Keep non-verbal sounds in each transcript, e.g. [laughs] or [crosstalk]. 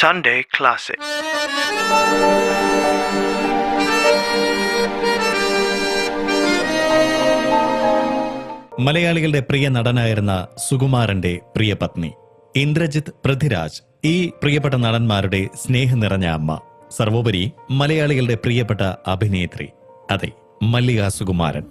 Sunday Classic. മലയാളികളുടെ പ്രിയ നടനായിരുന്ന സുകുമാരന്റെ പ്രിയ പത്നി ഇന്ദ്രജിത്ത് പൃഥ്വിരാജ് ഈ പ്രിയപ്പെട്ട നടന്മാരുടെ സ്നേഹം നിറഞ്ഞ അമ്മ സർവോപരി മലയാളികളുടെ പ്രിയപ്പെട്ട അഭിനേത്രി. അതെ Mallika Sukumaran.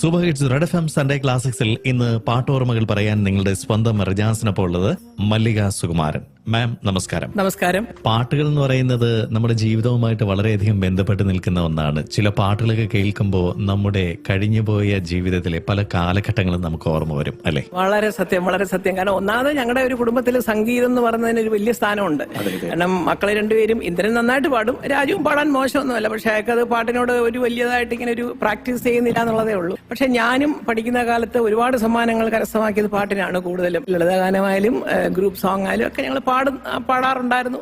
Super hits red FM M സൺഡേ ക്ലാസിക്സിൽ ഇന്ന് പാട്ടോർമ്മകൾ പറയാൻ നിങ്ങളുടെ സ്വന്തം റിജാസിനൊപ്പം ഉള്ളത് മല്ലിക സുകുമാരൻ. മാം നമസ്കാരം. നമസ്കാരം. പാട്ടുകൾ എന്ന് പറയുന്നത് നമ്മുടെ ജീവിതവുമായിട്ട് വളരെയധികം ബന്ധപ്പെട്ട് നിൽക്കുന്ന ഒന്നാണ്. ചില പാട്ടുകളൊക്കെ കേൾക്കുമ്പോൾ നമ്മുടെ കഴിഞ്ഞുപോയ ജീവിതത്തിലെ പല കാലഘട്ടങ്ങളും നമുക്ക് ഓർമ്മ വരും അല്ലെ? വളരെ സത്യം വളരെ സത്യം. കാരണം ഒന്നാമത് ഞങ്ങളുടെ ഒരു കുടുംബത്തിൽ സംഗീതം എന്ന് പറയുന്നതിന് ഒരു വലിയ സ്ഥാനമുണ്ട്. കാരണം മക്കളെ രണ്ടുപേരും ഇന്ദ്രൻ നന്നായിട്ട് പാടും. രാജുവും പാടാൻ മോശമൊന്നുമല്ല. പക്ഷെ അയാൾക്ക് അത് പാട്ടിനോട് ഒരു വലിയതായിട്ട് ഇങ്ങനെ ഒരു പ്രാക്ടീസ് ചെയ്യുന്നില്ല എന്നുള്ളതേ ഉള്ളൂ. പക്ഷെ ഞാനും പഠിക്കുന്ന കാലത്ത് ഒരുപാട് സമ്മാനങ്ങൾ കരസ്ഥമാക്കിയത് പാട്ടിനാണ് കൂടുതലും. ലളിതഗാനമായാലും ഗ്രൂപ്പ് സോങ് ആയാലും ഒക്കെ ഞങ്ങൾ പാടും പാടാറുണ്ടായിരുന്നു.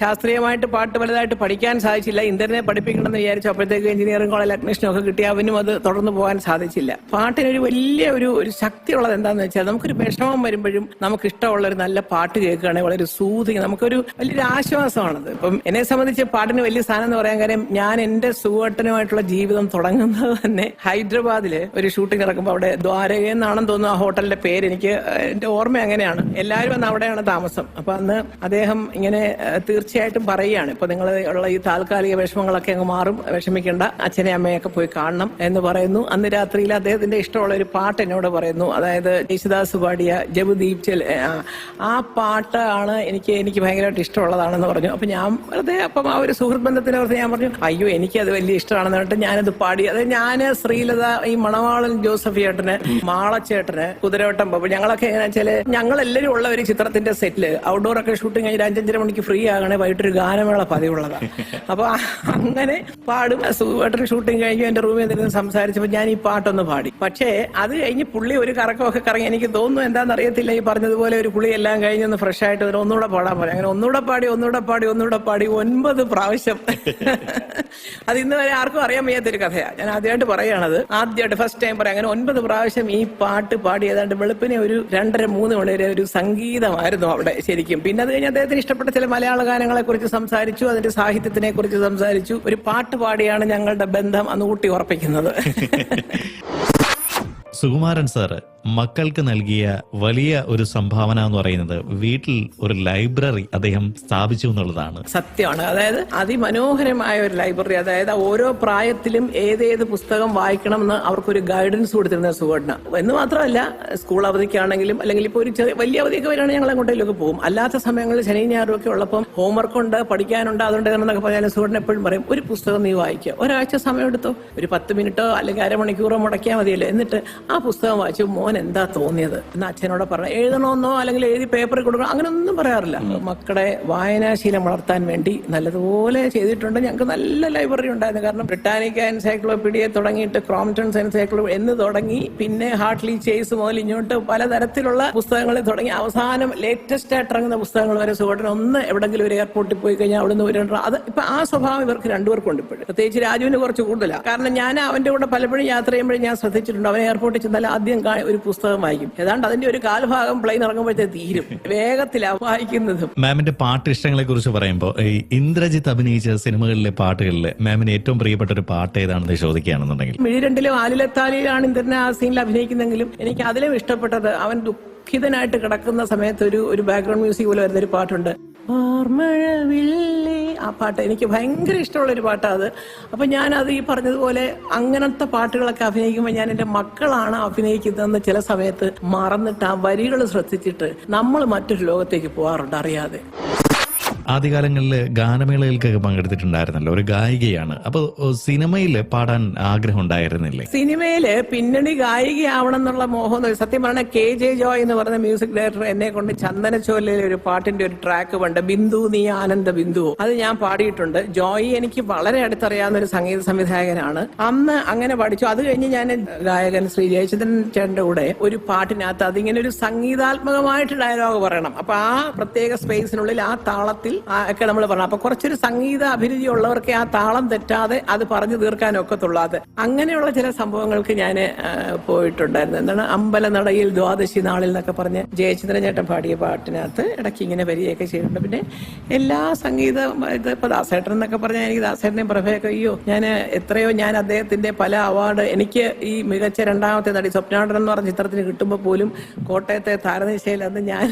ശാസ്ത്രീയമായിട്ട് പാട്ട് വലുതായിട്ട് പഠിക്കാൻ സാധിച്ചില്ല. ഇന്ദ്രനെ പഠിപ്പിക്കണമെന്ന് വിചാരിച്ചു. അപ്പോഴത്തേക്ക് എഞ്ചിനീയറിംഗ് കോളേജ് അഡ്മിഷനും ഒക്കെ കിട്ടി. അവനും അത് തുടർന്ന് പോകാൻ സാധിച്ചില്ല. പാട്ടിനൊരു വലിയ ഒരു ഒരു ശക്തിയുള്ളത് എന്താണെന്ന് വെച്ചാൽ നമുക്കൊരു വിഷമം വരുമ്പോഴും നമുക്ക് ഇഷ്ടമുള്ള ഒരു നല്ല പാട്ട് കേൾക്കുകയാണെങ്കിൽ വളരെ സൂതിങ് നമുക്കൊരു വലിയൊരു ആശ്വാസമാണത്. ഇപ്പം എന്നെ സംബന്ധിച്ച് പാട്ടിന് വലിയ സ്ഥാനം എന്ന് പറയാൻ കാര്യം ഞാൻ എന്റെ സുഖട്ടനുമായിട്ടുള്ള ജീവിതം തുടങ്ങുന്നത് തന്നെ ഹൈദരാബാദിൽ ഒരു ഷൂട്ടിംഗ് നടക്കുമ്പോൾ അവിടെ ദ്വാരകയെന്നാണെന്ന് തോന്നുന്നു ആ ഹോട്ടലിന്റെ പേര് എനിക്ക് എന്റെ ഓർമ്മ അങ്ങനെയാണ്. എല്ലാവരും അന്ന് അവിടെയാണ് താമസം. അപ്പൊ അന്ന് അദ്ദേഹം ഇങ്ങനെ തീർച്ചയായിട്ടും പറയുകയാണ്. ഇപ്പൊ നിങ്ങൾ ഉള്ള ഈ താൽക്കാലിക വിഷമങ്ങളൊക്കെ അങ്ങ് മാറും വിഷമിക്കേണ്ട അച്ഛനെ അമ്മയൊക്കെ പോയി കാണണം എന്ന് പറയുന്നു. അന്ന് രാത്രിയിൽ അദ്ദേഹത്തിന്റെ ഇഷ്ടമുള്ള ഒരു പാട്ട് എന്നോട് പറയുന്നു. അതായത് യേശുദാസ് പാടിയ ജബുദീപ് ചെൽ ആ, പാട്ടാണ് എനിക്ക് എനിക്ക് ഭയങ്കരമായിട്ട് ഇഷ്ടമുള്ളതാണെന്ന് പറഞ്ഞു. അപ്പൊ ഞാൻ വെറുതെ അപ്പം ആ ഒരു സുഹൃത്ത് ബന്ധത്തിന് ഓർത്ത് ഞാൻ പറഞ്ഞു അയ്യോ എനിക്ക് അത് വലിയ ഇഷ്ടമാണെന്ന് പറഞ്ഞിട്ട് ഞാനത് പാടി. അതായത് ഞാൻ ശ്രീലത ഈ മണവാളൻ ജോസഫ് ചേട്ടന് മാളച്ചേട്ടന് കുതിരവട്ടം ബാബു ഞങ്ങളൊക്കെ എങ്ങനെ വെച്ചാൽ ഞങ്ങളെല്ലാവരും ഉള്ള ഒരു ചിത്രത്തിന്റെ സെറ്റിൽ ഔട്ട്ഡോർ ഒക്കെ ഷൂട്ടിംഗ് കഴിഞ്ഞ് അഞ്ചഞ്ചര മണിക്ക് ഫ്രീ ആകണേ വൈകിട്ടൊരു ഗാനമേള പതിവുള്ളതാണ് അപ്പൊ അങ്ങനെ പാടും. സുഖമായിട്ടൊരു ഷൂട്ടിംഗ് കഴിഞ്ഞു എന്റെ റൂമിൽ നിന്ന് സംസാരിച്ചപ്പോൾ ഞാൻ ഈ പാട്ടൊന്ന് പാടി. പക്ഷേ അത് കഴിഞ്ഞ് പുള്ളി ഒരു കറക്കമൊക്കെ കറങ്ങി. എനിക്ക് തോന്നുന്നു എന്താണെന്ന് അറിയത്തില്ല ഈ പറഞ്ഞതുപോലെ ഒരു പുളി എല്ലാം കഴിഞ്ഞ് ഒന്ന് ഫ്രഷ് ആയിട്ട് ഒരു ഒന്നുകൂടെ പാടാൻ പോലെ. അങ്ങനെ ഒന്നുകൂടെ പാടി ഒന്നുകൂടെ പാടി ഒന്നുകൂടെ പാടി ഒൻപത് പ്രാവശ്യം. അത് ഇന്ന് വരെ ആർക്കും അറിയാൻ വയ്യാത്തൊരു കഥയാണ് ഞാൻ ആദ്യമായിട്ട് പറയുകയാണത്. ആദ്യമായിട്ട് ഫസ്റ്റ് ടൈം പറയാം. അങ്ങനെ ഒൻപത് പ്രാവശ്യം ഈ പാട്ട് പാടി ഏതാണ്ട് വെളുപ്പിനെ ഒരു രണ്ടര മൂന്ന് മണി വരെ ഒരു സംഗീതമായിരുന്നു അവിടെ. ശരിക്കും. പിന്നെ അത് കഴിഞ്ഞ് അദ്ദേഹത്തിന് ഇഷ്ടപ്പെട്ട ചില മലയാള ഗാനങ്ങളെ കുറിച്ച് സംസാരിച്ചു അതിന്റെ സാഹിത്യത്തിനെ കുറിച്ച് സംസാരിച്ചു. ഒരു പാട്ട് പാടിയാണ് ഞങ്ങളുടെ ബന്ധം അന്ന് ഊട്ടി ഉറപ്പിക്കുന്നത്. സുകുമാരൻ സാറ് മക്കൾക്ക് നൽകിയ വലിയ ഒരു സംഭാവന എന്ന് പറയുന്നത് വീട്ടിൽ ഒരു ലൈബ്രറി അദ്ദേഹം സ്ഥാപിച്ചു എന്നുള്ളതാണ്. സത്യമാണ്. അതായത് അതിമനോഹരമായ ഒരു ലൈബ്രറി അതായത് ഓരോ പ്രായത്തിലും ഏതേത് പുസ്തകം വായിക്കണം വായിക്കണമെന്ന് അവർക്കൊരു ഗൈഡൻസ് കൊടുത്തിരുന്ന സുവർണ എന്ന് മാത്രമല്ല സ്കൂൾ അവധിക്കാണെങ്കിലും അല്ലെങ്കിൽ ഇപ്പോൾ ഒരു ചെറിയ വലിയ അവധിയൊക്കെ വരികയാണെങ്കിൽ ഞങ്ങൾ അങ്ങോട്ടേലൊക്കെ പോകും. അല്ലാത്ത സമയങ്ങളിൽ ശനി ഞായറൊക്കെ ഉള്ളപ്പം ഹോംവർക്ക് ഉണ്ട് പഠിക്കാനുണ്ട് അതുകൊണ്ട് എന്നൊക്കെ പറഞ്ഞാൽ സുവർണ എപ്പോഴും പറയും ഒരു പുസ്തകം നീ വായിക്കുക. ഒരാഴ്ച സമയം എടുത്തോ ഒരു പത്ത് മിനിറ്റോ അല്ലെങ്കിൽ അരമണിക്കൂറോ മുടക്കിയാൽ മതിയല്ലോ. എന്നിട്ട് ആ പുസ്തകം വായിച്ചു മോൻ എന്താ തോന്നിയത്? എന്ന് അച്ഛനോട് പറഞ്ഞു എഴുതണമെന്നോ അല്ലെങ്കിൽ എഴുതി പേപ്പറിൽ കൊടുക്കണം? അങ്ങനെയൊന്നും പറയാറില്ല. മക്കളെ വായനാശീലം വളർത്താൻ വേണ്ടി നല്ലതുപോലെ ചെയ്തിട്ടുണ്ട്. ഞങ്ങൾക്ക് നല്ല ലൈബ്രറി ഉണ്ടായിരുന്നു. കാരണം ബ്രിട്ടാനിക്ക എൻസൈക്ലോപീഡിയ തുടങ്ങിയിട്ട് ക്രോംപ്റ്റൺസ് എൻസൈക്ലോ എന്ന് തുടങ്ങി പിന്നെ ഹാർട്ട്ലി ചേസ് മുതൽ ഇങ്ങോട്ട് പലതരത്തിലുള്ള പുസ്തകങ്ങൾ തുടങ്ങി. അവസാനം ലേറ്റസ്റ്റ് ആയിട്ട് ഇറങ്ങുന്ന പുസ്തകങ്ങൾ വരെ സുഖത്തിന് ഒന്ന് എവിടെങ്കിലും ഒരു എയർപോർട്ടിൽ പോയി കഴിഞ്ഞാൽ അവിടെ നിന്ന് ഒരു അത് ഇപ്പൊ ആ സ്വഭാവം ഇവർക്ക് രണ്ടുപേർക്കും ഉണ്ട് ഇപ്പോഴും. പ്രത്യേകിച്ച് രാജുവിന് കുറച്ച് കൂടുതലാണ് കാരണം ഞാൻ അവന്റെ കൂടെ പലപ്പോഴും യാത്ര ചെയ്യുമ്പോഴും ഞാൻ ശ്രദ്ധിച്ചിട്ടുണ്ട്. അവൻ എയർപോർട്ടിൽ ചെന്നാൽ ആദ്യം ഒരു പുസ്തകം വായിക്കും ഏതാണ്ട് അതിന്റെ ഒരു കാൽഭാഗം പ്ലെയിൻ ഇറങ്ങുമ്പോഴത്തെ തീരും. വേഗത്തിലാണ് വായിക്കുന്നത് മാമിന്റെ പാട്ട് ഇഷ്ടങ്ങളെ കുറിച്ച് പറയുമ്പോൾ ഈ ഇന്ദ്രജിത്ത് അഭിനയിച്ച സിനിമകളിലെ പാട്ടുകളിൽ മാമിന് ഏറ്റവും പ്രിയപ്പെട്ട ഒരു പാട്ട് ഏതാണെന്ന് ചോദിക്കുകയാണെന്നുണ്ടെങ്കിൽ. മിഴിരണ്ടിലും ആലിലത്താലിയിലാണ് ഇന്ദ്രനെ ആ സീനിൽ അഭിനയിക്കുന്നെങ്കിലും എനിക്ക് അതിലും ഇഷ്ടപ്പെട്ടത് അവൻ ദുഃഖിതനായിട്ട് കിടക്കുന്ന സമയത്ത് ഒരു ഒരു ബാക്ക്ഗ്രൗണ്ട് മ്യൂസിക് പോലെ വരുന്ന ഒരു പാട്ടുണ്ട്. ഓർമ്മഴവില്ലേ ആ പാട്ട് എനിക്ക് ഭയങ്കര ഇഷ്ടമുള്ള ഒരു പാട്ടാണ് അത് അപ്പൊ ഞാൻ അത് ഈ പറഞ്ഞതുപോലെ അങ്ങനത്തെ പാട്ടുകളൊക്കെ അഭിനയിക്കുമ്പോൾ ഞാൻ എന്റെ മക്കളാണ് അഭിനയിക്കുന്നതെന്ന് ചില സമയത്ത് മറന്നിട്ട് ആ വരികൾ ശ്രദ്ധിച്ചിട്ട് നമ്മൾ മറ്റൊരു ലോകത്തേക്ക് പോകാറുണ്ട് അറിയാതെ. ആദ്യകാലങ്ങളിൽ ഗാനമേളകൾക്കൊക്കെ പങ്കെടുത്തിട്ടുണ്ടായിരുന്നല്ലോ ഒരു ഗായികയാണ്. അപ്പോൾ സിനിമയിൽ പാടാൻ ആഗ്രഹം ഉണ്ടായിരുന്നില്ലേ സിനിമയിൽ പിന്നണി ഗായികയാവണം എന്നുള്ള മോഹം സത്യം പറഞ്ഞ കെ ജെ ജോയ് എന്ന് പറഞ്ഞ മ്യൂസിക് ഡയറക്ടർ എന്നെ കൊണ്ട് ചന്ദനച്ചോലയിൽ ഒരു പാട്ടിന്റെ ഒരു ട്രാക്ക് പണ്ട് ബിന്ദു നീ ആനന്ദ ബിന്ദു. അത് ഞാൻ പാടിയിട്ടുണ്ട്. ജോയി എനിക്ക് വളരെ അടുത്തറിയാവുന്ന ഒരു സംഗീത സംവിധായകനാണ്. അന്ന് അങ്ങനെ പഠിച്ചു. അത് കഴിഞ്ഞ് ഞാൻ ഗായകൻ ശ്രീ ജയചന്ദ്രൻ ചേട്ടന്റെ കൂടെ ഒരു പാട്ടിനകത്ത് അതിങ്ങനെ ഒരു സംഗീതാത്മകമായിട്ട് ഡയലോഗ് പറയണം. അപ്പൊ ആ പ്രത്യേക സ്പേസിനുള്ളിൽ ആ താളത്തിൽ ഒക്കെ നമ്മൾ പറഞ്ഞു. അപ്പൊ കുറച്ചൊരു സംഗീത അഭിരുചി ഉള്ളവർക്ക് ആ താളം തെറ്റാതെ അത് പറഞ്ഞു തീർക്കാൻ ഒക്കത്തുള്ളൂ അത്. അങ്ങനെയുള്ള ചില സംഭവങ്ങൾക്ക് ഞാൻ പോയിട്ടുണ്ടായിരുന്നു. എന്താണ്? അമ്പലനടയിൽ ദ്വാദശി നാളിൽ എന്നൊക്കെ പറഞ്ഞ് ജയചന്ദ്രൻ ചേട്ടൻ പാടിയ പാട്ടിനകത്ത് ഇടയ്ക്ക് ഇങ്ങനെ വരികയൊക്കെ ചെയ്തിട്ടുണ്ട്. പിന്നെ എല്ലാ സംഗീത ഇത് ഇപ്പൊ ദാസേട്ടൻ എന്നൊക്കെ പറഞ്ഞാൽ എനിക്ക് ദാസേട്ടനെയും പ്രഭയൊക്കെ അയ്യോ ഞാൻ എത്രയോ ഞാൻ അദ്ദേഹത്തിന്റെ പല അവാർഡ് എനിക്ക് ഈ മികച്ച രണ്ടാമത്തെ നടി സ്വപ്നാടൻ എന്ന് പറഞ്ഞ ചിത്രത്തിന് കിട്ടുമ്പോൾ പോലും കോട്ടയത്തെ താരനിശയിൽ അന്ന് ഞാൻ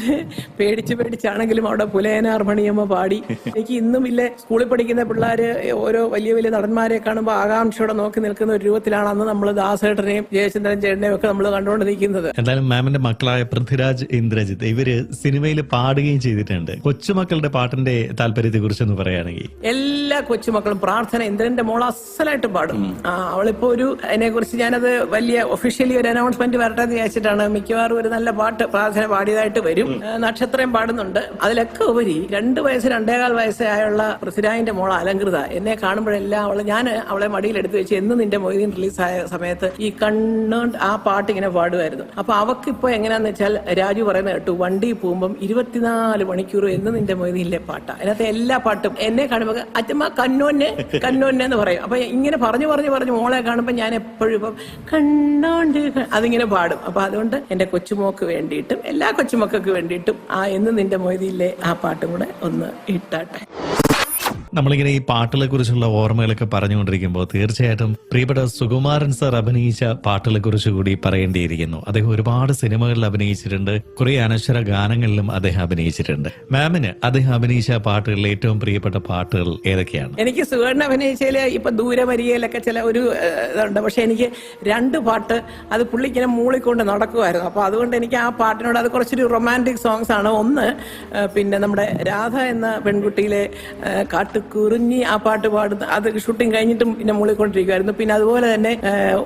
പേടിച്ച് പേടിച്ചാണെങ്കിലും അവിടെ പുലയനാർ ഹർമണിയമ്മ പാടി. എനിക്ക് ഇന്നും ഇല്ല സ്കൂളിൽ പഠിക്കുന്ന പിള്ളേര് ഓരോ വലിയ വലിയ നടന്മാരെ കാണുമ്പോൾ ആകാംക്ഷയോടെ നോക്കി നിൽക്കുന്ന ഒരു രൂപത്തിലാണ് അന്ന് നമ്മൾ ദാസേട്ടനെയും ജയചന്ദ്രൻ ചേട്ടനെയും ഒക്കെ നമ്മൾ കണ്ടുകൊണ്ടിരിക്കുന്നത്. എന്തായാലും മാമിന്റെ മക്കളായ പൃഥ്വിരാജ് ഇന്ദ്രജിത്ത് ഇവർ സിനിമയിൽ പാടുകയും ചെയ്തിട്ടുണ്ട്. കൊച്ചുമക്കളുടെ പാട്ടിന്റെ താല്പര്യത്തെ കുറിച്ച് ഒന്ന് പറയുകയാണെങ്കിൽ. എല്ലാ കൊച്ചുമക്കളും പ്രാർത്ഥന ഇന്ദ്രന്റെ മോൾ അസലായിട്ട് പാടും. അവളിപ്പോ ഒരു അതിനെ കുറിച്ച് ഞാനത് വലിയ ഒഫീഷ്യലി ഒരു അനൗൺസ്മെന്റ് വരട്ടെ എന്ന് വിചാരിച്ചിട്ടാണ്. മിക്കവാറും ഒരു നല്ല പാട്ട് പ്രാർത്ഥന പാടിയതായിട്ട് വരും. നക്ഷത്രം പാടുന്നുണ്ട്. അതിലൊക്കെ ഉപരി രണ്ട് വയസ്സ് രണ്ടേകാൽ വയസ്സായുള്ള പൃഥ്വിരാജിന്റെ മോൾ അലങ്കൃത എന്നെ കാണുമ്പോഴെല്ലാം അവളെ ഞാൻ അവളെ മടിയിലെടുത്ത് വെച്ച് എന്ന് നിന്റെ മൊയ്തീൻ റിലീസായ സമയത്ത് ഈ കണ്ണ് ആ പാട്ട് ഇങ്ങനെ പാടുമായിരുന്നു. അപ്പൊ അവക്ക് ഇപ്പൊ എങ്ങനെയാന്ന് വെച്ചാൽ രാജു പറയുന്ന കേട്ടു വണ്ടി പോകുമ്പം ഇരുപത്തിനാല് മണിക്കൂർ എന്ന് നിന്റെ മൊയ്തീനിലെ പാട്ടാ. അതിനകത്ത് എല്ലാ പാട്ടും എന്നെ കാണുമ്പോൾ അച്ഛമ്മ കണ്ണോന്നെ കണ്ണോന്നെ എന്ന് പറയും. അപ്പൊ ഇങ്ങനെ പറഞ്ഞു പറഞ്ഞു പറഞ്ഞു മോളെ കാണുമ്പോൾ ഞാൻ എപ്പോഴും ഇപ്പം കണ്ണോണ്ട് അതിങ്ങനെ പാടും. അപ്പൊ അതുകൊണ്ട് എന്റെ കൊച്ചുമോക്ക് വേണ്ടിയിട്ടും എല്ലാ കൊച്ചുമക്കൾക്ക് വേണ്ടിയിട്ടും ആ എന്ന് നിന്റെ മൊയ്തിയിലെ ആ പാട്ടും കൂടെ ഒന്ന് इट दैट टाइम നമ്മളിങ്ങനെ ഈ പാട്ടുകളെ കുറിച്ചുള്ള ഓർമ്മകളൊക്കെ പറഞ്ഞുകൊണ്ടിരിക്കുമ്പോൾ തീർച്ചയായിട്ടും പ്രിയപ്പെട്ട സുകുമാരൻ സർ അഭിനയിച്ച പാട്ടുകളെ കുറിച്ച് കൂടി പറയേണ്ടിയിരിക്കുന്നു. അദ്ദേഹം ഒരുപാട് സിനിമകളിൽ അഭിനയിച്ചിട്ടുണ്ട്. കുറെ അനശ്വര ഗാനങ്ങളിലും അദ്ദേഹം അഭിനയിച്ചിട്ടുണ്ട്. മാമിന് അദ്ദേഹം അഭിനയിച്ച പാട്ടുകളിൽ ഏറ്റവും പ്രിയപ്പെട്ട പാട്ടുകൾ ഏതൊക്കെയാണ്? എനിക്ക് സുവർണ അഭിനയിച്ചതിൽ ഇപ്പൊ ദൂരമരികയിലൊക്കെ ചില ഒരു ഇതുണ്ട്. പക്ഷെ എനിക്ക് രണ്ട് പാട്ട് അത് പുള്ളിക്കിനെ മൂളിക്കൊണ്ട് നടക്കുമായിരുന്നു അപ്പൊ അതുകൊണ്ട് എനിക്ക് ആ പാട്ടിനോട് അത് കുറച്ചൊരു റൊമാന്റിക് സോങ്സ് ആണ് ഒന്ന് പിന്നെ നമ്മുടെ രാധ എന്ന പെൺകുട്ടിയിലെ ഏഹ്, കാട്ടുകുറിഞ്ഞി ആ പാട്ട് പാടുന്ന അത് ഷൂട്ടിംഗ് കഴിഞ്ഞിട്ടും പിന്നെ മൂളിക്കൊണ്ടിരിക്കുമായിരുന്നു പിന്നെ അതുപോലെ തന്നെ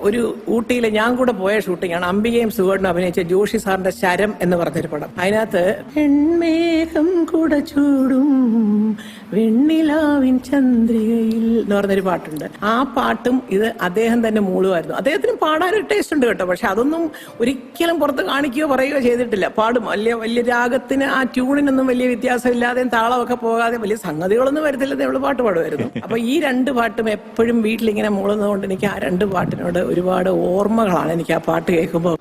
ഒരു ഊട്ടിയിലെ ഞാൻ കൂടെ പോയ ഷൂട്ടിംഗ് ആണ് അംബികയും സുവർണ അഭിനയിച്ച ജോഷി സാറിന്റെ ശരം എന്ന് പറഞ്ഞൊരു പടം. അതിനകത്ത് പെൺമേഘം കൂടെ ചൂടും വെണ്ണിലാവിൻ ചന്ദ്രികയിൽ എന്ന് പറഞ്ഞൊരു പാട്ടുണ്ട്. ആ പാട്ടും ഇത് അദ്ദേഹം തന്നെ മൂളുമായിരുന്നു. അദ്ദേഹത്തിന് പാടാനൊരു ടേസ്റ്റ് ഉണ്ട് കേട്ടോ. പക്ഷെ അതൊന്നും ഒരിക്കലും പുറത്ത് കാണിക്കുകയോ പറയുകയോ ചെയ്തിട്ടില്ല. പാടും. വലിയ വലിയ രാഗത്തിന് ആ ട്യൂണിനൊന്നും വലിയ വ്യത്യാസമില്ലാതെയും താളമൊക്കെ പോകാതെ വലിയ സംഗതികളൊന്നും വരത്തില്ലെന്നേ ഉള്ളു പാട്ട് പാടുമായിരുന്നു. അപ്പൊ ഈ രണ്ട് പാട്ടും എപ്പോഴും വീട്ടിലിങ്ങനെ മൂളുന്നതുകൊണ്ട് എനിക്ക് ആ രണ്ട് പാട്ടിനോട് ഒരുപാട് ഓർമ്മകളാണ് എനിക്ക് ആ പാട്ട് കേൾക്കുമ്പോൾ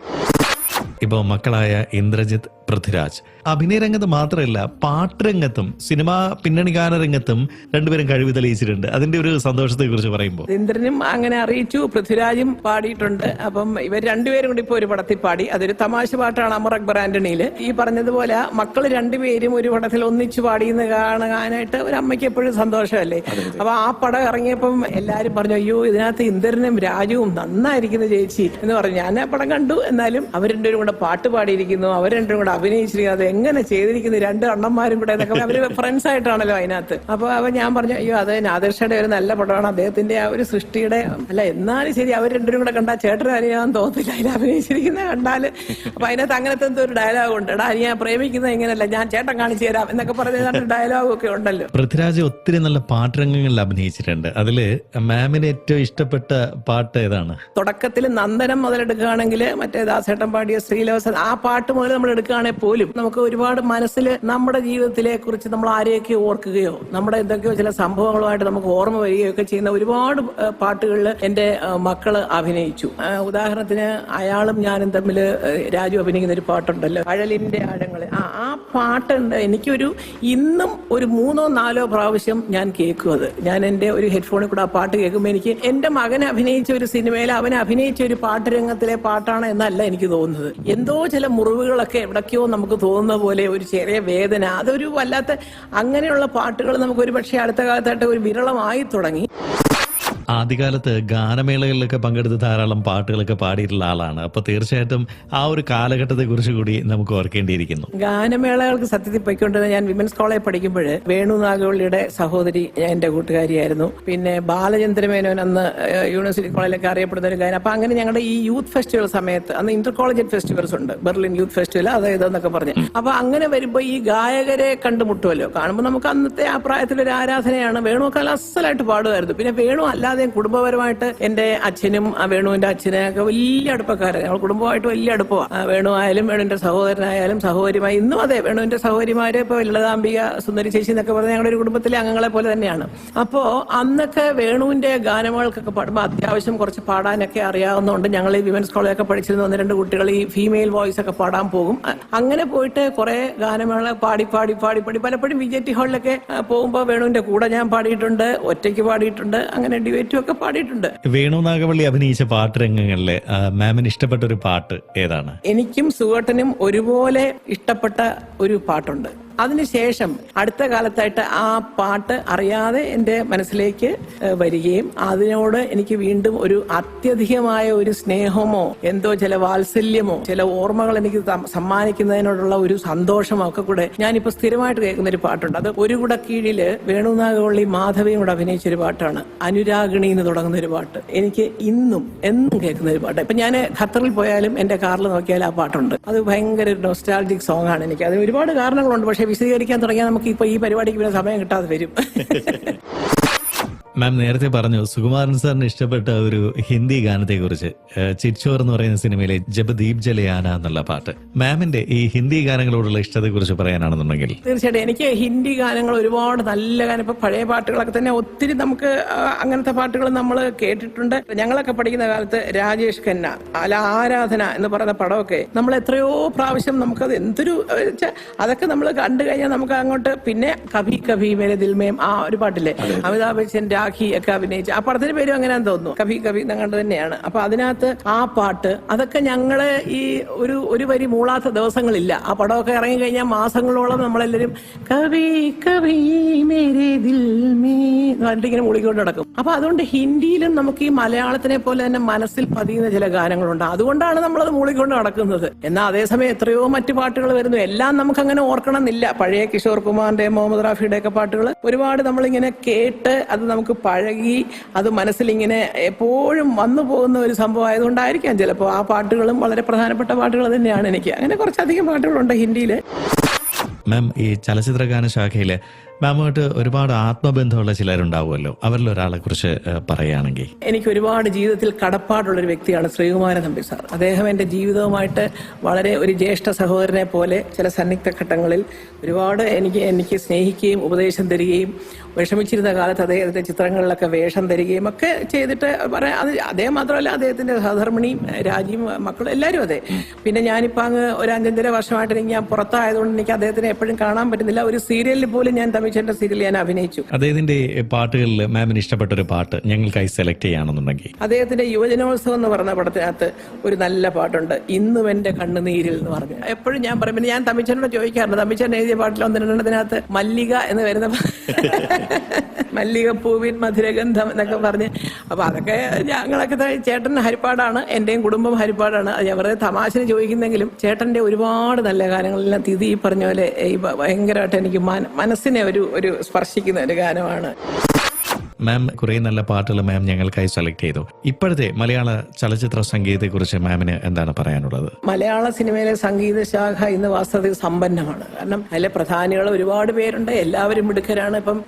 ഇപ്പോൾ മക്കളായ ഇന്ദ്രജിത്ത് പൃഥ്വിരാജ്. അഭിനയ രംഗത്ത് മാത്രമല്ല പാട്ട് രംഗത്തും സിനിമാ പിന്നണി ഗാന രംഗത്തും രണ്ടുപേരും കഴിവ് തെളിയിച്ചിട്ടുണ്ട്. അതിന്റെ ഒരു സന്തോഷത്തെ കുറിച്ച് പറയുമ്പോൾ. ഇന്ദ്രനും അങ്ങനെ അറിയിച്ചു പൃഥ്വിരാജും പാടിയിട്ടുണ്ട്. അപ്പം ഇവർ രണ്ടുപേരും കൂടി ഇപ്പൊ ഒരു പടത്തിൽ പാടി. അതൊരു തമാശ പാട്ടാണ് അമർ അക്ബർ ആന്റണിയിൽ. ഈ പറഞ്ഞതുപോലെ മക്കൾ രണ്ടുപേരും ഒരു പടത്തിൽ ഒന്നിച്ചു പാടിയെന്ന് കാണാനായിട്ട് ഒരു അമ്മയ്ക്ക് എപ്പോഴും സന്തോഷമല്ലേ? അപ്പൊ ആ പടം ഇറങ്ങിയപ്പം എല്ലാരും പറഞ്ഞു അയ്യോ ഇതിനകത്ത് ഇന്ദ്രനും രാജുവും നന്നായിരിക്കുന്നു ചേച്ചി എന്ന് പറഞ്ഞു. ഞാൻ ആ പടം കണ്ടു. എന്നാലും അവർ രണ്ടുപേരും കൂടെ പാട്ട് പാടിയിരിക്കുന്നു അവർ രണ്ടുപേരും കൂടെ അഭിനയിച്ചിരിക്കുന്നു അത് എങ്ങനെ ചെയ്തിരിക്കുന്നു രണ്ട് അണ്ണന്മാരും കൂടെ എന്നൊക്കെ അവർ ഫ്രണ്ട്സ് ആയിട്ടാണല്ലോ അതിനകത്ത്. അപ്പൊ അവ ഞാൻ പറഞ്ഞു അയ്യോ അത് നാദർഷയുടെ ഒരു നല്ല പടമാണ്. അദ്ദേഹത്തിന്റെ ആ ഒരു സൃഷ്ടിയുടെ അല്ല എന്നാലും ശരി അവർ രണ്ടുപേരും കൂടെ കണ്ടാൽ ചേട്ടൻ അറിയാൻ തോന്നില്ല. അതിൽ അഭിനയിച്ചിരിക്കുന്ന കണ്ടാൽ അപ്പൊ അതിനകത്ത് അങ്ങനത്തെ ഒരു ഡയലോഗ് ഉണ്ട്. എടാ ഞാൻ പ്രേമിക്കുന്നത് ഇങ്ങനെയല്ല ഞാൻ ചേട്ടൻ കാണിച്ചു തരാം എന്നൊക്കെ പറഞ്ഞ ഡയലോഗ് ഒക്കെ ഉണ്ടല്ലോ. പൃഥ്വിരാജ് ഒത്തിരി നല്ല പാട്ടുരംഗങ്ങളിൽ അഭിനയിച്ചിട്ടുണ്ട്. അതിൽ മാമിന് ഏറ്റവും ഇഷ്ടപ്പെട്ട പാട്ട് ഏതാണ്? തുടക്കത്തിൽ നന്ദനം മുതലെടുക്കുകയാണെങ്കിൽ മറ്റേ ദാസേട്ടൻ പാടിയ ശ്രീലോസൻ ആ പാട്ട് മുതൽ നമ്മൾ എടുക്കുകയാണെങ്കിൽ പോലും നമുക്ക് ഒരുപാട് മനസ്സിൽ നമ്മുടെ ജീവിതത്തിലെ കുറിച്ച് നമ്മൾ ആരെയൊക്കെ ഓർക്കുകയോ നമ്മുടെ എന്തൊക്കെയോ ചില സംഭവങ്ങളുമായിട്ട് നമുക്ക് ഓർമ്മ വരികയോ ഒക്കെ ചെയ്യുന്ന ഒരുപാട് പാട്ടുകളിൽ എന്റെ മക്കൾ അഭിനയിച്ചു. ഉദാഹരണത്തിന് അയാളും ഞാനും തമ്മിൽ രാജു അഭിനയിക്കുന്ന ഒരു പാട്ടുണ്ടല്ലോ അഴലിന്റെ ആഴങ്ങൾ ആ ആ പാട്ടുണ്ട് എനിക്കൊരു ഇന്നും ഒരു മൂന്നോ നാലോ പ്രാവശ്യം ഞാൻ കേൾക്കും അത്. ഞാൻ എന്റെ ഒരു ഹെഡ്ഫോണിൽ കൂടെ ആ പാട്ട് കേൾക്കുമ്പോൾ എനിക്ക് എന്റെ മകൻ അഭിനയിച്ച ഒരു സിനിമയിൽ അവൻ അഭിനയിച്ച ഒരു പാട്ട് രംഗത്തിലെ പാട്ടാണ് എന്നല്ല എനിക്ക് തോന്നുന്നത്. എന്തോ ചില മുറിവുകളൊക്കെ എവിടൊക്കെയോ നമുക്ക് തോന്നുന്ന പോലെ ഒരു ചെറിയ വേദന. അതൊരു വല്ലാത്ത അങ്ങനെയുള്ള പാട്ടുകൾ നമുക്ക് ഒരു പക്ഷേ അടുത്ത കാലത്തായിട്ട് ഒരു വിരളമായി തുടങ്ങി. ആദ്യകാലത്ത് ഗാനമേളകളിലൊക്കെ പങ്കെടുത്ത് ധാരാളം പാട്ടുകളൊക്കെ പാടിയിട്ടുള്ള ആളാണ്. അപ്പൊ തീർച്ചയായിട്ടും ആ ഒരു കാലഘട്ടത്തെ കുറിച്ച് കൂടി നമുക്ക് ഓർക്കേണ്ടിയിരിക്കുന്നു. ഗാനമേളകൾക്ക് സത്യത്തിൽ പോയിക്കൊണ്ടിരുന്ന ഞാൻ വിമൻസ് കോളേജ് പഠിക്കുമ്പോൾ വേണു നാഗവള്ളിയുടെ സഹോദരി എന്റെ കൂട്ടുകാരിയായിരുന്നു. പിന്നെ ബാലചന്ദ്രമേനോൻ അന്ന് യൂണിവേഴ്സിറ്റി കോളേജിലൊക്കെ അറിയപ്പെടുന്ന ഒരു കാര്യം അപ്പൊ അങ്ങനെ ഞങ്ങളുടെ ഈ യൂത്ത് ഫെസ്റ്റിവൽ സമയത്ത് അന്ന് ഇന്റർ കോളേജ് ഫെസ്റ്റിവൽസ് ഉണ്ട്. ബെർലിൻ യൂത്ത് ഫെസ്റ്റിവൽ അതായത് എന്നൊക്കെ പറഞ്ഞ്. അപ്പൊ അങ്ങനെ വരുമ്പോ ഈ ഗായകരെ കണ്ടുമുട്ടുമല്ലോ. കാണുമ്പോൾ നമുക്ക് അന്നത്തെ ആ പ്രായത്തിലൊരു ആരാധനയാണ് വേണു ഒക്കെ അസലായിട്ട് പാടുമായിരുന്നു. പിന്നെ വേണു അല്ലാതെ അല്ലാതെയും കുടുംബപരമായിട്ട് എന്റെ അച്ഛനും വേണുവിന്റെ അച്ഛനെയൊക്കെ വലിയ അടുപ്പക്കാരാണ്. ഞങ്ങൾ കുടുംബമായിട്ട് വലിയ അടുപ്പമാണ് വേണു ആയാലും വേണുവിന്റെ സഹോദരനായാലും സഹോദരിമായി ഇന്നും അതെ വേണുവിന്റെ സഹോദരിമാര് ഇപ്പൊ ലളിതാംബിക സുന്ദരി ചേച്ചി എന്നൊക്കെ പറഞ്ഞ ഞങ്ങളുടെ ഒരു കുടുംബത്തിലെ അംഗങ്ങളെ പോലെ തന്നെയാണ്. അപ്പോ അന്നൊക്കെ വേണുവിന്റെ ഗാനങ്ങൾക്കൊക്കെ പാടുമ്പോൾ അത്യാവശ്യം കുറച്ച് പാടാനൊക്കെ അറിയാവുന്നതുകൊണ്ട് ഞങ്ങൾ ഈ വിമൻസ് കോളേജൊക്കെ പഠിച്ചിരുന്ന ഒന്ന് രണ്ട് കുട്ടികൾ ഈ ഫീമെയിൽ വോയിസ് ഒക്കെ പാടാൻ പോകും. അങ്ങനെ പോയിട്ട് കുറെ ഗാനമേള പാടി പാടി പാടി പാടി. പലപ്പോഴും വി ടി ഹാളിലൊക്കെ പോകുമ്പോൾ വേണുവിന്റെ കൂടെ ഞാൻ പാടിയിട്ടുണ്ട് ഒറ്റയ്ക്ക് പാടിയിട്ടുണ്ട്. അങ്ങനെ ഡിബേറ്റും ഒക്കെ പാടിയിട്ടുണ്ട്. വേണു നാഗവള്ളി അഭിനയിച്ച പാട്ട് രംഗങ്ങളിലെ മാമിന് ഇഷ്ടപ്പെട്ട ഒരു പാട്ട് ഏതാണ്? എനിക്കും സുഗട്ടനും ഒരുപോലെ ഇഷ്ടപ്പെട്ട ഒരു പാട്ടുണ്ട്. അതിനുശേഷം അടുത്ത കാലത്തായിട്ട് ആ പാട്ട് അറിയാതെ എന്റെ മനസ്സിലേക്ക് വരികയും അതിനോട് എനിക്ക് വീണ്ടും ഒരു അത്യധികമായ ഒരു സ്നേഹമോ എന്തോ ചില വാത്സല്യമോ ചില ഓർമ്മകൾ എനിക്ക് സമ്മാനിക്കുന്നതിനോടുള്ള ഒരു സന്തോഷമോ ഒക്കെ കൂടെ ഞാനിപ്പോൾ സ്ഥിരമായിട്ട് കേൾക്കുന്ന ഒരു പാട്ടുണ്ട്. അത് ഒരു കൂടെ കീഴിൽ വേണുനാഗവള്ളി മാധവിയും കൂടെ അഭിനയിച്ച ഒരു പാട്ടാണ്. അനുരാഗിണി എന്ന് തുടങ്ങുന്ന ഒരു പാട്ട്. എനിക്ക് ഇന്നും എന്നും കേൾക്കുന്ന ഒരു പാട്ട്. ഇപ്പൊ ഞാൻ ഖത്തറിൽ പോയാലും എന്റെ കാറിൽ നോക്കിയാൽ ആ പാട്ടുണ്ട്. അത് ഭയങ്കര ഒരു നൊസ്റ്റാൾജിക് സോങ് ആണ് എനിക്ക്. അത് ഒരുപാട് കാരണങ്ങളുണ്ട്. പക്ഷെ വിശദീകരിക്കാൻ തുടങ്ങിയാൽ നമുക്ക് ഇപ്പൊ ഈ പരിപാടിക്ക് പിന്നെ സമയം കിട്ടാതെ വരും. [laughs] മാം നേരത്തെ പറഞ്ഞു സുകുമാരൻ സാറിന് ഇഷ്ടപ്പെട്ട ഒരു ഹിന്ദി ഗാനത്തെ കുറിച്ച് ചിച്ചോർ എന്ന് പറയുന്ന സിനിമയിലെ ജബ് ദീപ് ജലയാന എന്നുള്ള പാട്ട്. മാമിന്റെ ഈ ഹിന്ദി ഗാനങ്ങളോടുള്ള ഇഷ്ടത്തെ കുറിച്ച് പറയാനാണെന്നുണ്ടെങ്കിൽ. തീർച്ചയായിട്ടും എനിക്ക് ഹിന്ദി ഗാനങ്ങൾ ഒരുപാട് നല്ല ഗാനം ഇപ്പൊ പഴയ പാട്ടുകളൊക്കെ തന്നെ ഒത്തിരി നമുക്ക് അങ്ങനത്തെ പാട്ടുകൾ നമ്മൾ കേട്ടിട്ടുണ്ട്. ഞങ്ങളൊക്കെ പഠിക്കുന്ന കാലത്ത് രാജേഷ് ഖന്ന അല്ല ആരാധന എന്ന് പറയുന്ന പടമൊക്കെ നമ്മൾ എത്രയോ പ്രാവശ്യം നമുക്കത് എന്തൊരു അതൊക്കെ നമ്മൾ കണ്ടു കഴിഞ്ഞാൽ നമുക്ക് അങ്ങോട്ട് പിന്നെ കഭി കഭി മേലെ ദിൽമേം ആ ഒരു പാട്ടില്ലേ? അമിതാഭ് ബച്ചൻ രാഖി ഒക്കെ അഭിനയിച്ച. ആ പടത്തിന്റെ പേരും അങ്ങനെയാന്ന് തോന്നുന്നു. കഭി കഭി ഞങ്ങളുടെ തന്നെയാണ്. അപ്പൊ അതിനകത്ത് ആ പാട്ട് അതൊക്കെ ഞങ്ങൾ ഈ ഒരു ഒരു വരി മൂളാത്ത ദിവസങ്ങളില്ല. ആ പടമൊക്കെ ഇറങ്ങി കഴിഞ്ഞാൽ മാസങ്ങളോളം നമ്മളെല്ലാരും കവി കവി മേരേ ഇങ്ങനെ മൂളിക്കൊണ്ട് നടക്കും. അപ്പൊ അതുകൊണ്ട് ഹിന്ദിയിലും നമുക്ക് ഈ മലയാളത്തിനെ പോലെ തന്നെ മനസ്സിൽ പതിയുന്ന ചില ഗാനങ്ങളുണ്ട്. അതുകൊണ്ടാണ് നമ്മളത് മൂളിക്കൊണ്ട് നടക്കുന്നത്. എന്നാൽ അതേസമയം എത്രയോ മറ്റു പാട്ടുകൾ വരുന്നു. എല്ലാം നമുക്ക് അങ്ങനെ ഓർക്കണം എന്നില്ല പഴയ കിഷോർ കുമാറിന്റെ മുഹമ്മദ് റാഫിയുടെ ഒക്കെ പാട്ടുകൾ ഒരുപാട് നമ്മളിങ്ങനെ കേട്ട് അത് നമുക്ക് പഴകി അത് മനസ്സിലിങ്ങനെ എപ്പോഴും വന്നു പോകുന്ന ഒരു സംഭവം ആയതുകൊണ്ടായിരിക്കാം ചിലപ്പോൾ ആ പാട്ടുകളും വളരെ പ്രധാനപ്പെട്ട പാട്ടുകൾ തന്നെയാണ് എനിക്ക്. അങ്ങനെ കുറച്ചധികം പാട്ടുകളുണ്ട് ഹിന്ദിയിൽ മാം ഈ ചലച്ചിത്ര ഗാന ശാഖയിൽ മാമുമായിട്ട് ഒരുപാട് ആത്മബന്ധമുള്ള ചിലരുണ്ടാവുമല്ലോ. അവരിൽ ഒരാളെ കുറിച്ച് പറയുകയാണെങ്കിൽ. എനിക്ക് ഒരുപാട് ജീവിതത്തിൽ കടപ്പാടുള്ള ഒരു വ്യക്തിയാണ് ശ്രീകുമാരൻ തമ്പി സാർ. അദ്ദേഹം എന്റെ ജീവിതവുമായിട്ട് വളരെ ഒരു ജ്യേഷ്ഠ സഹോദരനെ പോലെ ചില സന്നിഗ്ധ ഘട്ടങ്ങളിൽ ഒരുപാട് എനിക്ക് എനിക്ക് സ്നേഹിക്കുകയും ഉപദേശം തരികയും വിഷമിച്ചിരുന്ന കാലത്ത് അദ്ദേഹത്തിന്റെ ചിത്രങ്ങളിലൊക്കെ വേഷം തരികയും ഒക്കെ ചെയ്തിട്ട് പറയാം അത് അദ്ദേഹം മാത്രമല്ല അദ്ദേഹത്തിന്റെ സഹധർമ്മിണിയും രാജിയും മക്കളും എല്ലാവരും അതെ. പിന്നെ ഞാനിപ്പോൾ അങ്ങ് ഒരു അഞ്ചഞ്ചര വർഷമായിട്ട് എനിക്ക് ഞാൻ പുറത്തായതുകൊണ്ട് എനിക്ക് അദ്ദേഹത്തിനെ എപ്പോഴും കാണാൻ പറ്റുന്നില്ല. ഒരു സീരിയലിൽ പോലും ഞാൻ തമിഴ്ചന്റെ സീരിയൽ ഞാൻ അഭിനയിച്ചു. അദ്ദേഹത്തിന്റെ പാട്ടുകളിൽ മാമിന് ഇഷ്ടപ്പെട്ട ഒരു പാട്ട് ഞങ്ങൾക്കായി സെലക്ട് ചെയ്യുകയാണെന്നുണ്ടെങ്കിൽ. അദ്ദേഹത്തിന്റെ യുവജനോത്സവം എന്ന് പറഞ്ഞ പടത്തിനകത്ത് ഒരു നല്ല പാട്ടുണ്ട്. ഇന്നും എന്റെ കണ്ണുനീരിൽ എന്ന് പറഞ്ഞു. എപ്പോഴും ഞാൻ പറയും പിന്നെ ഞാൻ തമിച്ചനോട് ചോദിക്കാറുണ്ട് തമിച്ചൻ എഴുതിയ പാട്ടിൽ ഒന്ന് രണ്ടെണ്ണത്തിനകത്ത് മല്ലിക എന്ന് വരുന്ന [laughs] മല്ലികപ്പൂവിൻ മധുരഗന്ധം എന്നൊക്കെ പറഞ്ഞ്. അപ്പൊ അതൊക്കെ ഞങ്ങളൊക്കെ ചേട്ടൻ ഹരിപ്പാടാണ് എന്റെയും കുടുംബം ഹരിപ്പാടാണ്. ഞാൻ വെറുതെ തമാശന് ചോദിക്കുന്നെങ്കിലും ചേട്ടന്റെ ഒരുപാട് നല്ല കാര്യങ്ങളെല്ലാം തിഥി ഈ പറഞ്ഞ പോലെ ഈ ഭയങ്കരമായിട്ട് എനിക്ക് മനസ്സിനെ ഒരു ഒരു ഒരു സ്പർശിക്കുന്ന ഒരു ഗാനമാണ്. മാം കുറെ നല്ല പാട്ടുകൾ മാം ഞങ്ങൾക്കായി സെലക്ട് ചെയ്തു. ഇപ്പോഴത്തെ മലയാള ചലച്ചിത്ര സംഗീതത്തെ കുറിച്ച് മാമിന് എന്താണ് പറയാനുള്ളത്? മലയാള സിനിമയിലെ സംഗീത ശാഖ ഇന്ന് വാസ്തവത്തിൽ സമ്പന്നമാണ്. കാരണം അതിലെ പ്രധാനികൾ ഒരുപാട് പേരുണ്ട്. എല്ലാവരും മിടുക്കരാണ്. ഇപ്പം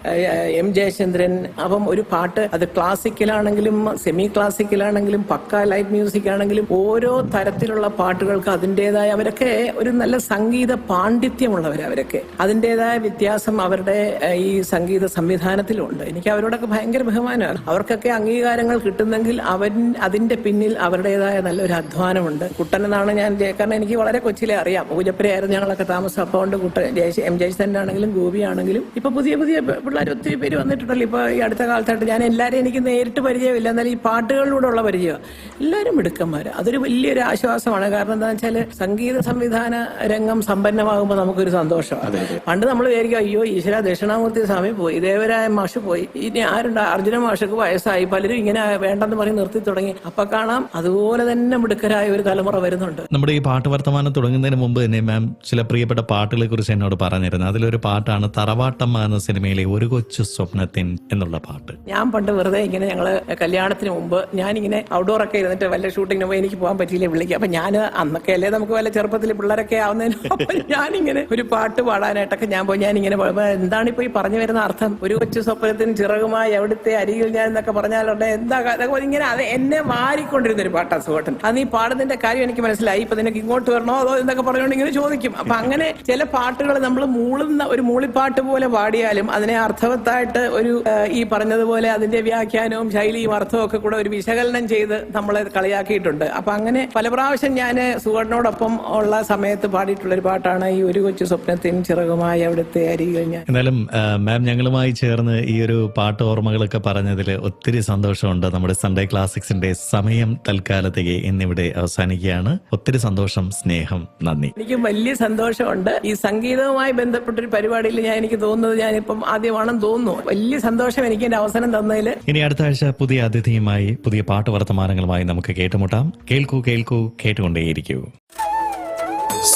എം ജയചന്ദ്രൻ അപ്പം ഒരു പാട്ട് അത് ക്ലാസിക്കലാണെങ്കിലും സെമി ക്ലാസിക്കലാണെങ്കിലും പക്ക ലൈറ്റ് മ്യൂസിക് ആണെങ്കിലും ഓരോ തരത്തിലുള്ള പാട്ടുകൾക്ക് അതിന്റെതായ അവരൊക്കെ ഒരു നല്ല സംഗീത പാണ്ഡിത്യമുള്ളവർ അവരൊക്കെ. അതിന്റെതായ വ്യത്യാസം അവരുടെ ഈ സംഗീത സംവിധാനത്തിലുണ്ട്. എനിക്ക് അവരോടൊക്കെ ഭയങ്കര ബഹുമാനമാണ്. അവർക്കൊക്കെ അംഗീകാരങ്ങൾ കിട്ടുന്നെങ്കിൽ അവൻ അതിന്റെ പിന്നിൽ അവരുടേതായ നല്ലൊരു അധ്വാനമുണ്ട്. കുട്ടനെന്നാണ് ഞാൻ ജയക്കാരനെ കാരണം എനിക്ക് വളരെ കൊച്ചിലെ അറിയാം. പൂജപ്പുരയായിരുന്നു ഞങ്ങളൊക്കെ താമസം. അപ്പോൾ കൊണ്ട് കുട്ടൻ ജയശ് എം ജയചന്ദ്രൻ ആണെങ്കിലും ഗോപി ആണെങ്കിലും ഇപ്പൊ പുതിയ പുതിയ പിള്ളേർ ഒത്തിരി പേര് വന്നിട്ടുണ്ടല്ലോ. ഇപ്പൊ ഈ അടുത്ത കാലത്തായിട്ട് ഞാൻ എല്ലാവരും എനിക്ക് നേരിട്ട് പരിചയമില്ല. എന്നാലും ഈ പാട്ടുകളിലൂടെ ഉള്ള പരിചയം. എല്ലാവരും മിടുക്കന്മാര്. അതൊരു വലിയൊരു ആശ്വാസമാണ്. കാരണം എന്താ വെച്ചാൽ സംഗീത സംവിധാന രംഗം സമ്പന്നമാകുമ്പോൾ നമുക്കൊരു സന്തോഷം പണ്ട് നമ്മൾ വിചാരിക്കും അയ്യോ ഈശ്വര ദക്ഷിണാമൂർത്തി സ്വാമി പോയി ദേവരായ മാഷ് പോയി. ഇനി ആരുണ്ട് അർജുന മാഷക്ക് വയസ്സായി. പലരും ഇങ്ങനെ വേണ്ടെന്ന് പറഞ്ഞ് നിർത്തി തുടങ്ങി. അപ്പൊ കാണാം അതുപോലെ തന്നെ മിടുക്കരായ ഒരു തലമുറ വരുന്നുണ്ട്. നമ്മുടെ ഈ പാട്ട് വർത്തമാനം തുടങ്ങുന്നതിന് മുമ്പ് തന്നെ മാം ചില പ്രിയപ്പെട്ട പാട്ടുകളെ കുറിച്ച് എന്നോട് പറഞ്ഞിരുന്നു. അതിലൊരു പാട്ടാണ് തറവാട്ടമ്മ എന്ന സിനിമയിലെ ഒരു കൊച്ചു സ്വപ്നത്തിൻ എന്നുള്ള പാട്ട്. ഞാൻ പണ്ട് വെറുതെ ഇങ്ങനെ ഞങ്ങൾ കല്യാണത്തിന് മുമ്പ് ഞാനിങ്ങനെ ഔട്ട്ഡോർ ഒക്കെ ഇരുന്നിട്ട് വല്ല ഷൂട്ടിങ്ങിന് പോയി എനിക്ക് പോകാൻ പറ്റിയില്ല വിളിക്കുക അപ്പൊ ഞാൻ അന്നൊക്കെ അല്ലേ നമുക്ക് വല്ല ചെറുപ്പത്തിൽ പിള്ളേരൊക്കെ ആവുന്നതിന് ഞാനിങ്ങനെ ഒരു പാട്ട് പാടാനായിട്ടൊക്കെ ഞാൻ പോയി. ഞാനിങ്ങനെ ഇങ്ങനെ എന്താണ് ഇപ്പൊ ഈ പറഞ്ഞു വരുന്ന അർത്ഥം? ഒരു കൊച്ചു സ്വപ്നത്തിന് ചിറകുമായി എവിടുത്തെ അരികിൽ ഞാൻ എന്നൊക്കെ പറഞ്ഞാലുണ്ട് എന്താ ഇങ്ങനെ അത് എന്നെ മാറിക്കൊണ്ടിരുന്ന ഒരു പാട്ടാ സുഹോട്ടൻ. അത് ഈ പാടുന്നതിന്റെ കാര്യം എനിക്ക് മനസ്സിലായി ഇപ്പൊ നിനക്ക് ഇങ്ങോട്ട് വരണോ അതോ എന്നൊക്കെ പറഞ്ഞുകൊണ്ട് ഇങ്ങനെ ചോദിക്കും. അപ്പൊ അങ്ങനെ ചില പാട്ടുകൾ നമ്മൾ മൂളുന്ന ഒരു മൂളിപ്പാട്ട് പോലെ പാടിയാലും അതിനെ അർത്ഥവത്തായിട്ട് ഒരു ഈ പറഞ്ഞതുപോലെ അതിന്റെ വ്യാഖ്യാനവും ശൈലിയും അർത്ഥവും ഒക്കെ കൂടെ ഒരു വിശകലനം ചെയ്ത് നമ്മളെ കളിയാക്കിയിട്ടുണ്ട്. അപ്പൊ അങ്ങനെ പല പ്രാവശ്യം ഞാൻ സുവർണോടൊപ്പം ഉള്ള സമയത്ത് പാടിയിട്ടുള്ള ഒരു പാട്ടാണ് ഈ ഒരു കൊച്ചു സ്വപ്നത്തിൻ ചിറകുമായി അവിടുത്തെ അരികിൽ ഞാൻ. എന്നാലും മാം ഞങ്ങളുമായി ചേർന്ന് ഈ ഒരു പാട്ട് ഓർമ്മകളൊക്കെ പറഞ്ഞതിൽ ഒത്തിരി സന്തോഷമുണ്ട്. നമ്മുടെ സൺഡേ ക്ലാസിക്സിന്റെ സമയം തൽക്കാലത്തേക്ക് ഇന്നിവിടെ അവസാനിക്കുകയാണ്. ഒത്തിരി സന്തോഷം സ്നേഹം നന്ദി. എനിക്ക് വലിയ സന്തോഷമുണ്ട്. ഈ സംഗീതവുമായി ബന്ധപ്പെട്ട ഒരു പരിപാടിയിൽ ഞാൻ എനിക്ക് തോന്നുന്നത് ഞാനിപ്പം ആദ്യമാണെന്ന് തോന്നുന്നു. വലിയ സന്തോഷം എനിക്ക് എന്റെ അവസരം തന്നതിൽ ഇനി അടുത്ത ആഴ്ച പുതിയ അതിഥിയുമായി പുതിയ പാട്ട് വർത്തമാനങ്ങളുമായി നമുക്ക് കേട്ടുമുട്ടാം. കേൾക്കൂ കേൾക്കൂ കേട്ടുകൊണ്ടേയിരിക്കൂ.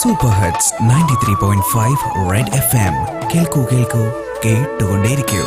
Super hits ninety three point five red FM M കേൾക്കൂ കേൾക്കൂ കേട്ടുകൊണ്ടേയിരിക്കൂ.